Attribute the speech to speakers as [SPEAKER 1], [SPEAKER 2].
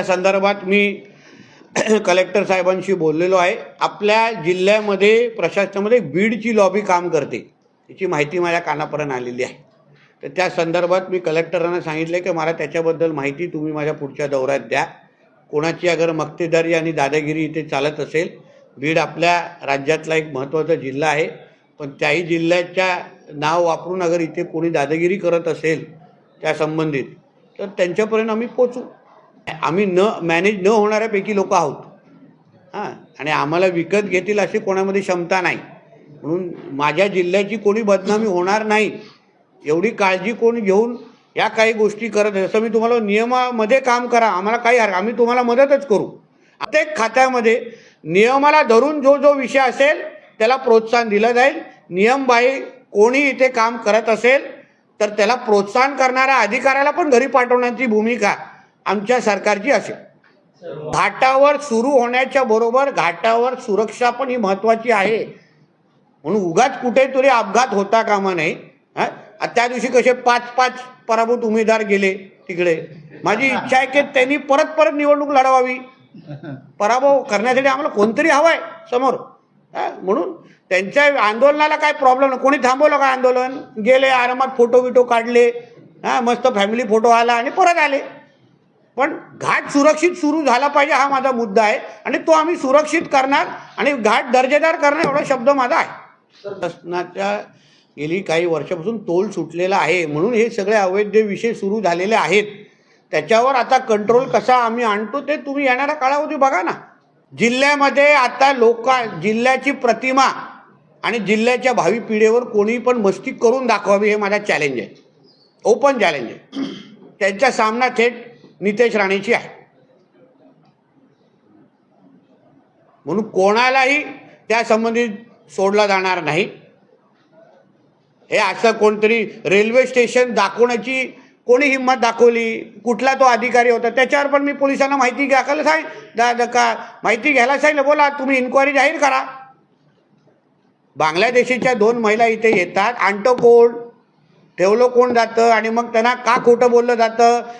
[SPEAKER 1] या संदर्भात मी कलेक्टर साहेबांशी बोललेलो आहे. आपल्या जिल्ह्यामध्ये प्रशासनामध्ये बीडची लॉबी काम करते. याची माहिती माझ्या कानापर्यंत आलेली आहे. तर त्या संदर्भात मी कलेक्टरांना सांगितलं की मला त्याच्याबद्दल माहिती तुम्ही माझ्या पुढच्या दौऱ्यात द्या. कोणाची अगर मक्तेदारी आणि दादागिरी इथे चालत असेल बीड आपल्या राज्यातला एक महत्त्वाचा जिल्हा आहे. पण त्याही जिल्ह्याच्या नाव वापरून अगर इथे कोणी दादागिरी करत असेल त्या संबंधित तर त्यांच्यापर्यंत आम्ही पोचू आम्ही न मॅनेज न होणाऱ्यापैकी लोक आहोत. हां आणि आम्हाला विकत घेतील अशी कोणामध्ये क्षमता नाही. म्हणून माझ्या जिल्ह्याची कोणी बदनामी होणार नाही. एवढी काळजी कोण घेऊन या काही गोष्टी करत जसं मी तुम्हाला नियमामध्ये काम करा आम्हाला काही हरकत आम्ही तुम्हाला मदतच करू. प्रत्येक खात्यामध्ये नियमाला धरून जो जो विषय असेल त्याला प्रोत्साहन दिलं जाईल. नियमबाई कोणी इथे काम करत असेल तर त्याला प्रोत्साहन करणाऱ्या अधिकाऱ्याला पण घरी पाठवण्याची भूमिका आमच्या सरकारची असेल. घाटावर सुरू होण्याच्या बरोबर घाटावर सुरक्षा पण ही महत्त्वाची आहे. म्हणून उगाच कुठेतरी अपघात होता कामा नये. हा? त्या दिवशी कसे पाच पाच पराभूत उमेदवार गेले तिकडे. माझी इच्छा आहे की त्यांनी परत परत निवडणूक लढवावी. पराभव करण्यासाठी आम्हाला कोणतरी हवं आहे समोर. हा? म्हणून त्यांच्या आंदोलनाला काय प्रॉब्लेम नाही. कोणी थांबवलं का आंदोलन? गेले आरामात फोटो बिटो काढले. हा? मस्त फॅमिली फोटो आला आणि परत आले. पण घाट सुरक्षित सुरू झाला पाहिजे हा माझा मुद्दा आहे. आणि तो आम्ही सुरक्षित करणार आणि घाट दर्जेदार करणार एवढा शब्द माझा आहे. शासनाच्या गेली काही वर्षापासून तोल सुटलेला आहे. म्हणून हे सगळे अवैध विषय सुरू झालेले आहेत. त्याच्यावर आता कंट्रोल कसा आम्ही आणतो ते तुम्ही येणाऱ्या काळामध्ये बघा ना. जिल्ह्यामध्ये आता लोक जिल्ह्याची प्रतिमा आणि जिल्ह्याच्या भावी पिढीवर कोणी पण मस्ती करून दाखवावी हे माझा चॅलेंज आहे. ओपन चॅलेंज आहे. त्यांचा सामना थेट नितेश राणेची आहे. म्हणून कोणालाही त्या संबंधित सोडला जाणार नाही. हे असं कोणतरी रेल्वे स्टेशन दाखवण्याची कोणी हिंमत दाखवली कुठला तो अधिकारी होता त्याच्यावर पण मी पोलिसांना माहिती घ्यायला सांग दा- का माहिती घ्यायला सांगितलं बोला तुम्ही इन्क्वायरी जाहीर करा. बांगलादेशीच्या दोन महिला इथे येतात आणतो कोण ठेवलं कोण जातं आणि मग त्यांना का खोटं बोललं जातं?